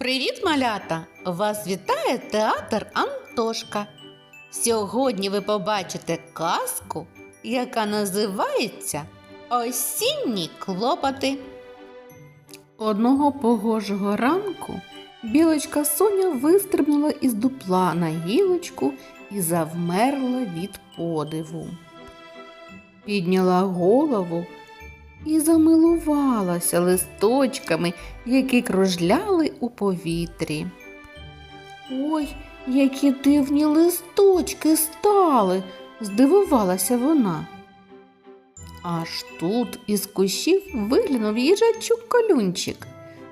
Привіт, малята! Вас вітає театр Антошка. Сьогодні ви побачите казку, яка називається Осінні клопоти. Одного погожого ранку білочка Соня вистрибнула із дупла на гілочку і завмерла від подиву. Підняла голову і замилувалася листочками, які кружляли у повітрі. Ой, які дивні листочки стали, здивувалася вона. Аж тут із кущів виглянув їжачок колюнчик.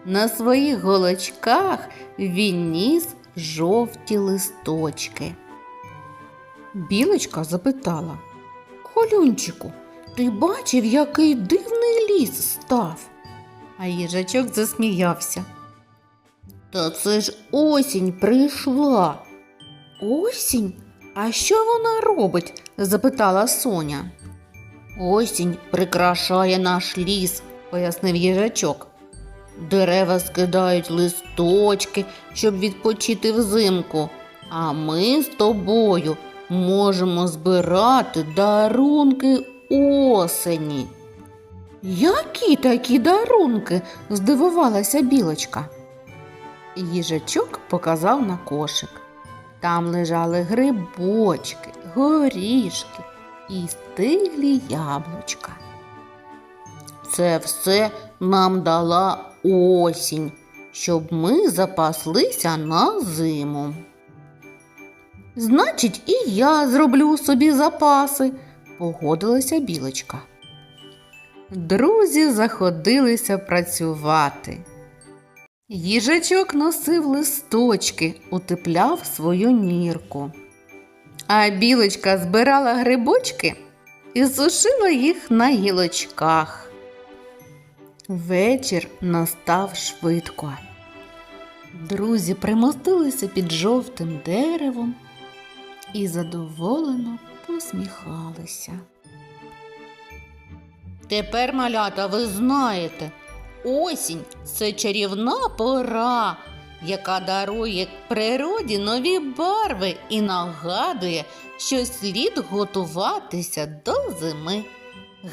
На своїх голочках він ніс жовті листочки. Білочка запитала Колюнчику, ти бачив, який дивний ліс став? А їжачок засміявся. Та це ж осінь прийшла. Осінь? А що вона робить? запитала Соня. Осінь прикрашає наш ліс, пояснив їжачок. Дерева скидають листочки, щоб відпочити взимку, а ми з тобою можемо збирати дарунки осені. Які такі дарунки? здивувалася білочка. Їжачок показав на кошик. Там лежали грибочки, горішки і стиглі яблучка. Це все нам дала осінь, щоб ми запаслися на зиму. Значить, і я зроблю собі запаси, погодилася білочка. Друзі заходилися працювати. Їжачок носив листочки, утепляв свою нірку. А білочка збирала грибочки і сушила їх на гілочках. Вечір настав швидко. Друзі примостилися під жовтим деревом і задоволено посміхалися. Тепер, малята, ви знаєте, осінь це чарівна пора, яка дарує природі нові барви і нагадує, що слід готуватися до зими.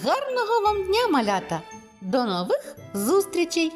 Гарного вам дня, малята! До нових зустрічей!